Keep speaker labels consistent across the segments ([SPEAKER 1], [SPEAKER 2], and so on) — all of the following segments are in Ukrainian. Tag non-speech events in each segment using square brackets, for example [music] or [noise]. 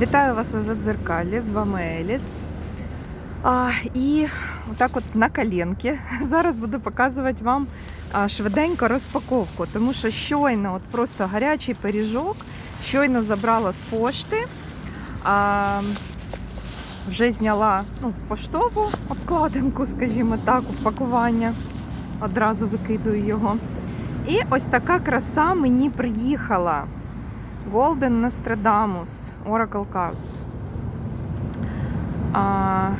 [SPEAKER 1] Вітаю вас у Задзеркалі, з вами Еліс. А, і отак от на коленки [laughs] зараз буду показувати вам швиденько розпаковку, тому що щойно от просто гарячий пиріжок, щойно забрала з пошти. А, вже зняла ну, поштову обкладинку, скажімо так, упакування. Одразу викидую його. І ось така краса мені приїхала. Golden Nostradamus Oracle Cards. А,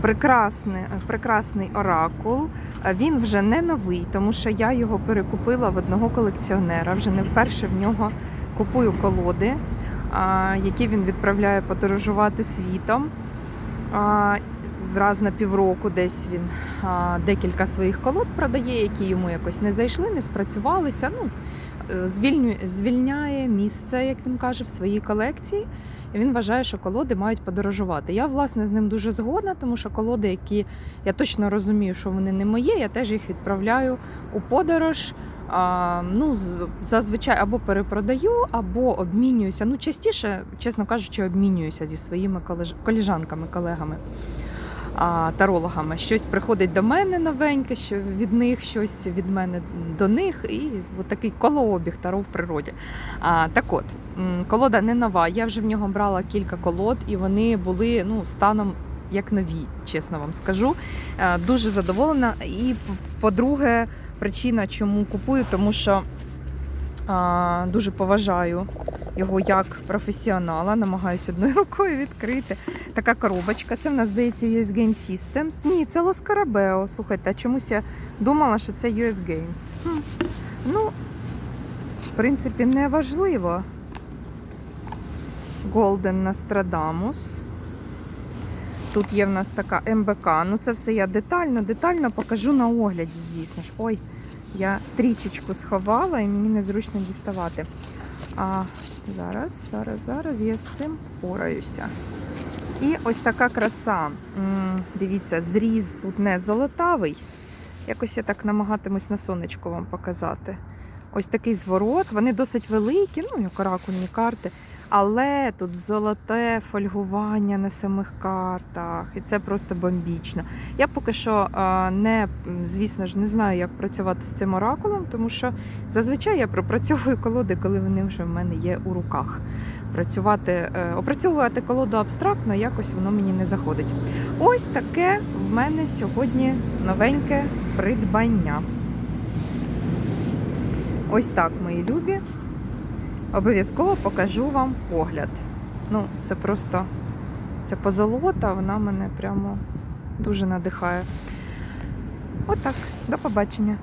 [SPEAKER 1] прекрасний, прекрасний оракул. Він вже не новий, тому що я його перекупила в одного колекціонера. Вже не вперше в нього купую колоди, а, які він відправляє подорожувати світом. А, Раз на півроку десь він декілька своїх колод продає, які йому якось не зайшли, не спрацювалися. Ну, е, звільняє місце, як він каже, в своїй колекції. І він вважає, що колоди мають подорожувати. Я, власне, з ним дуже згодна, тому що колоди, які я точно розумію, що вони не моє, я теж їх відправляю у подорож. А, ну, зазвичай або перепродаю, або обмінююся. Ну, частіше, чесно кажучи, обмінююся зі своїми колеж- коліжанками, колегами. Тарологами. Щось приходить до мене новеньке, що від них щось від мене до них, і от такий колообіг таро в природі. А, так от, колода не нова. Я вже в нього брала кілька колод, і вони були ну, станом як нові, чесно вам скажу. Е, Дуже задоволена. І по-друге, причина, чому купую, тому що а, дуже поважаю його як професіонала, намагаюся одною рукою відкрити. Така коробочка. Це в нас здається US Game Systems. Ні, це Carabeo. Слухайте, а чомусь я думала, що це US Games. Хм. Ну, в принципі, не важливо. Golden Nostradamus. Тут є в нас така МБК. Ну, це все я детально, детально покажу на огляді, звісно ж. Ой, я стрічечку сховала і мені незручно діставати. А зараз, зараз, зараз я з цим впораюся. І ось така краса. Дивіться, зріз тут не золотавий. Якось я так намагатимусь на сонечку вам показати. Ось такий зворот. Вони досить великі, ну, як оракульні карти. Але тут золоте фольгування на самих картах, і це просто бомбічно. Я поки що не, звісно ж, не знаю, як працювати з цим оракулом, тому що зазвичай я пропрацьовую колоди, коли вони вже в мене є у руках. Працювати, е, опрацьовувати колоду абстрактно, якось воно мені не заходить. Ось таке в мене сьогодні новеньке придбання. Ось так, мої любі. Обов'язково покажу вам огляд. Ну, це просто це позолота, вона мене прямо дуже надихає. Отак, до побачення.